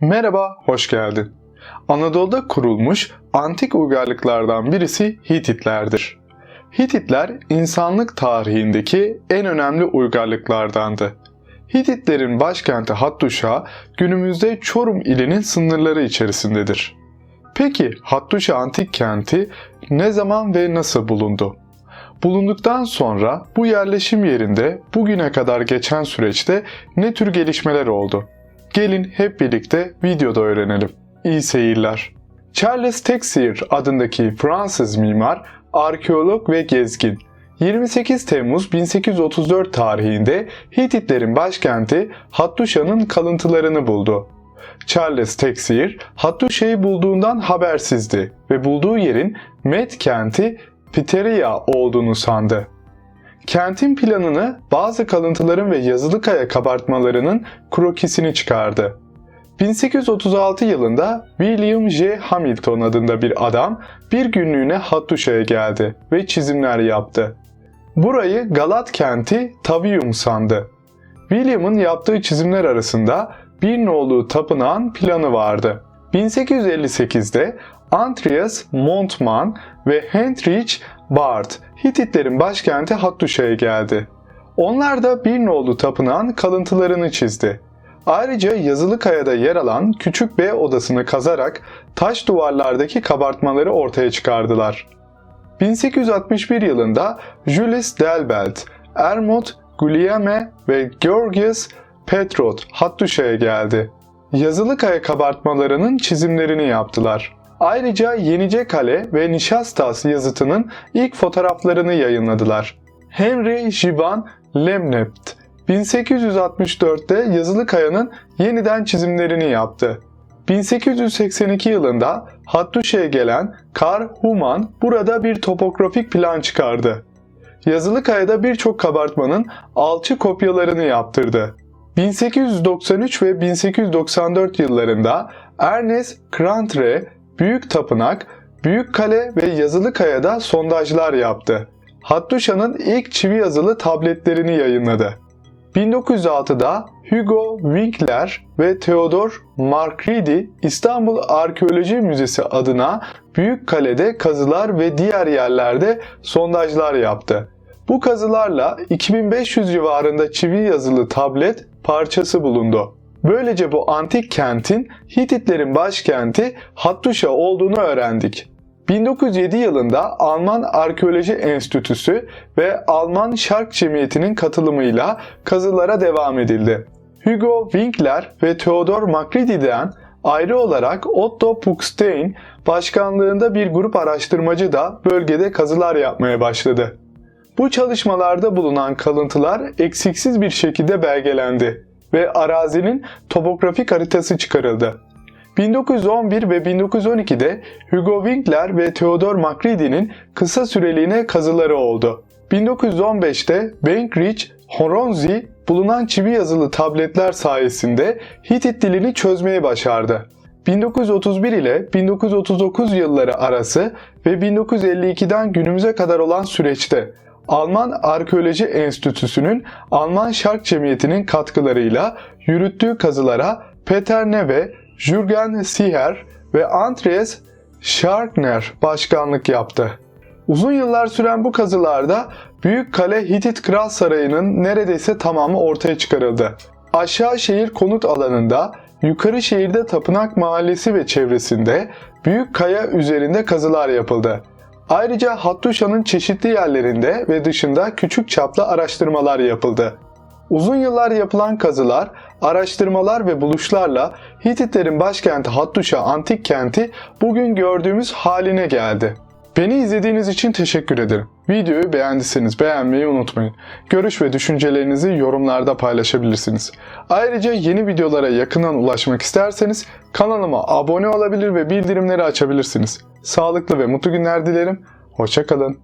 Merhaba, hoş geldin. Anadolu'da kurulmuş antik uygarlıklardan birisi Hititlerdir. Hititler insanlık tarihindeki en önemli uygarlıklardandı. Hititlerin başkenti Hattuşa günümüzde Çorum ilinin sınırları içerisindedir. Peki Hattuşa antik kenti ne zaman ve nasıl bulundu? Bulunduktan sonra bu yerleşim yerinde bugüne kadar geçen süreçte ne tür gelişmeler oldu? Gelin hep birlikte videoda öğrenelim. İyi seyirler. Charles Texier adındaki Fransız mimar, arkeolog ve gezgin 28 Temmuz 1834 tarihinde Hititlerin başkenti Hattuşa'nın kalıntılarını buldu. Charles Texier, Hattuşa'yı bulduğundan habersizdi ve bulduğu yerin Met kenti Piteria olduğunu sandı. Kentin planını bazı kalıntıların ve yazılı kaya kabartmalarının krokisini çıkardı. 1836 yılında William J. Hamilton adında bir adam bir günlüğüne Hattuşa'ya geldi ve çizimler yaptı. Burayı Galat kenti Tavium sandı. William'ın yaptığı çizimler arasında bir nolu tapınağın planı vardı. 1858'de Andreas Montman ve Heinrich Barth Hititlerin başkenti Hattuşa'ya geldi. Onlar da bir nolu tapınağın kalıntılarını çizdi. Ayrıca yazılı kayada yer alan küçük B odasını kazarak taş duvarlardaki kabartmaları ortaya çıkardılar. 1861 yılında Jules Delbelt, Ermot Guillaume ve Georgios Petrot Hattuşa'ya geldi. Yazılı kaya kabartmalarının çizimlerini yaptılar. Ayrıca Yenice Kale ve Nişastas yazıtının ilk fotoğraflarını yayınladılar. Henry Giban Lemnept 1864'te Yazılı Kaya'nın yeniden çizimlerini yaptı. 1882 yılında Hattuşa'ya gelen Karl Human burada bir topografik plan çıkardı. Yazılı Kaya'da birçok kabartmanın alçı kopyalarını yaptırdı. 1893 ve 1894 yıllarında Ernest Krantre Büyük Tapınak, Büyük Kale ve Yazılı Kaya'da sondajlar yaptı. Hattuşa'nın ilk çivi yazılı tabletlerini yayınladı. 1906'da Hugo Winkler ve Theodor Markridi İstanbul Arkeoloji Müzesi adına Büyük Kale'de kazılar ve diğer yerlerde sondajlar yaptı. Bu kazılarla 2500 civarında çivi yazılı tablet parçası bulundu. Böylece bu antik kentin Hititlerin başkenti Hattuşa olduğunu öğrendik. 1907 yılında Alman Arkeoloji Enstitüsü ve Alman Şark Cemiyeti'nin katılımıyla kazılara devam edildi. Hugo Winkler ve Theodor Makridi'den ayrı olarak Otto Puckstein başkanlığında bir grup araştırmacı da bölgede kazılar yapmaya başladı. Bu çalışmalarda bulunan kalıntılar eksiksiz bir şekilde belgelendi ve arazinin topografik haritası çıkarıldı. 1911 ve 1912'de Hugo Winkler ve Theodor Makridi'nin kısa süreliğine kazıları oldu. 1915'te Bainbridge Horonzi bulunan çivi yazılı tabletler sayesinde Hitit dilini çözmeyi başardı. 1931 ile 1939 yılları arası ve 1952'den günümüze kadar olan süreçte Alman Arkeoloji Enstitüsü'nün Alman Şark Cemiyeti'nin katkılarıyla yürüttüğü kazılara Peter Neve, Jürgen Siher ve Andreas Scharkner başkanlık yaptı. Uzun yıllar süren bu kazılarda Büyük Kale Hitit Kral Sarayı'nın neredeyse tamamı ortaya çıkarıldı. Aşağı şehir konut alanında, yukarı şehirde Tapınak Mahallesi ve çevresinde Büyük Kaya üzerinde kazılar yapıldı. Ayrıca Hattuşa'nın çeşitli yerlerinde ve dışında küçük çaplı araştırmalar yapıldı. Uzun yıllar yapılan kazılar, araştırmalar ve buluşlarla Hititlerin başkenti Hattuşa antik kenti bugün gördüğümüz haline geldi. Beni izlediğiniz için teşekkür ederim. Videoyu beğendiyseniz beğenmeyi unutmayın. Görüş ve düşüncelerinizi yorumlarda paylaşabilirsiniz. Ayrıca yeni videolara yakından ulaşmak isterseniz kanalıma abone olabilir ve bildirimleri açabilirsiniz. Sağlıklı ve mutlu günler dilerim. Hoşçakalın.